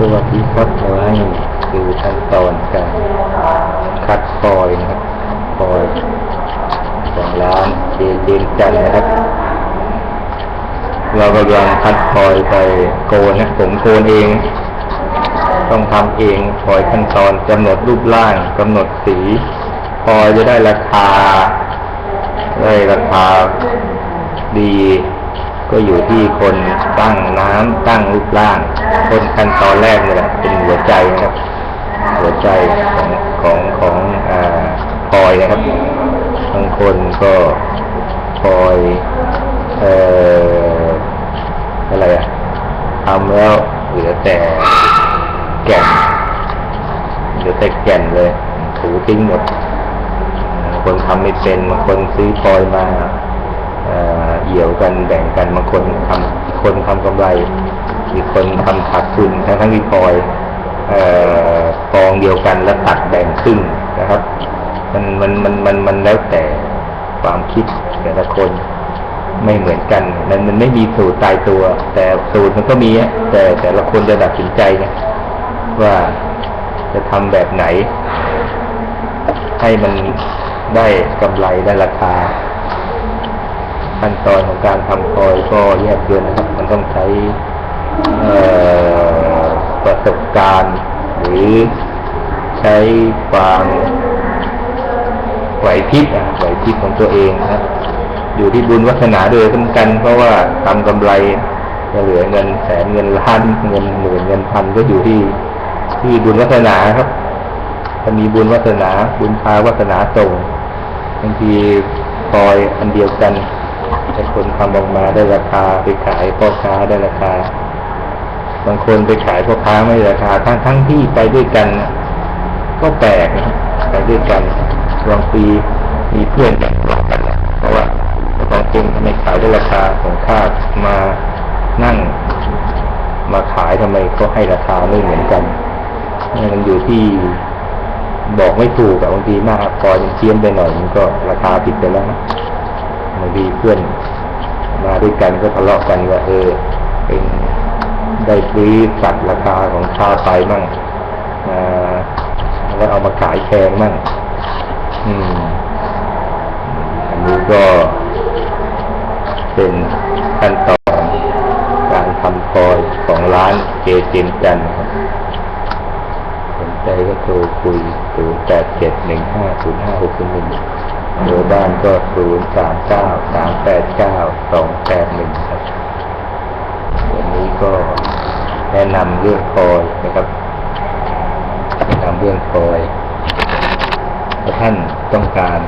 ตัวที่คัดเอาไว้คือขั้นตอนการคัดฟอยนะครับฟอยล์ของร้านเจเจนจันทร์นะครับ เรากำลังคัดฟอยไปโกนนะผมโกนเอง ต้องทำเองฟอยขั้นตอนกำหนดรูปร่างกำหนดสีฟอยจะได้ราคา ได้ราคาดี ก็อยู่ที่คนตั้งน้ำตั้งรูปร่าง คนขั้นตอนแรกเลยแหละเป็นหัวใจนะครับ หัวใจของของของอ่าพลอยนะครับบางคนก็พลอยเอ่ออะไรอะทำแล้วเหลือแต่แก่นเหลือแต่แก่นเลยถูทิ้งหมด คนทำไม่เป็นบางคนซื้อพลอยมา เอ่อเหี่ยวกันแบ่งกันบางคนทำคนทำกำไรอีกคนทำขาดทุนทั้งทั้งที่พลอยเอ่อกองเดียวกันแล้วตัดแบ่งครึ่งนะครับ มันมันมันมันมันแล้วแต่ความคิดแต่ละคนไม่เหมือนกันมันมันไม่มีสูตรตายตัว แต่สูตรมันก็มีแต่แต่ละคนจะตัดสินใจไงว่าจะทำแบบไหน ให้มันได้กำไรได้ราคา ขั้นตอนของการทำคอยก็แยกเยินนะครับ มันต้องใช้ประสบการณ์ หรือใช้ความไหวพริบอะไหวพริบของตัวเองนะอยู่ที่บุญวัฒนาด้วยสำคัญเพราะว่าทำกำไรจะเหลือเงินแสนเงินล้านเงินหมื่นเงินพันก็อยู่ที่ที่บุญวัฒนาครับถ้ามีบุญวัฒนาบุญพาวัฒนาส่งบางทีคอยอันเดียวกัน แต่คนทำออกมาได้ราคาไปขายพ่อค้าได้ราคา บางคนไปขายพ่อค้าไม่ได้ราคา ทั้งทั้งที่ไปด้วยกันนะก็แปลกนะไปด้วยกันบางปีมีเพื่อนกันบอกกันเพราะว่าบางคนทำไมขายได้ราคาของข้ามานั่ง มาขายทำไมเขาให้ราคาไม่เหมือนกันมันอยู่ที่บอกไม่ถูกอะบางทีมากพอจะเทียนไปหน่อยมันก็ราคาผิดไปแล้ว บางทีเพื่อนมาด้วยกันก็ทะเลาะกันว่าเออเป็นได้ซื้อสัตว์ราคาของข้าไปมั่งอ่าแล้วเอามาขายแพงมั่งอืมอันนี้ก็เป็นขั้นตอนการทำคอยของร้านเจเจนจันครับสนใจก็โทรคุย 0 8 7 1 5 0 5 6 1 เบอร์บ้านก็0 3 9 3 8 9 2 8 1ครับวันนี้ก็แนะนำเรื่องคอยนะครับแนะนำเรื่องคอยถ้าท่านต้องการ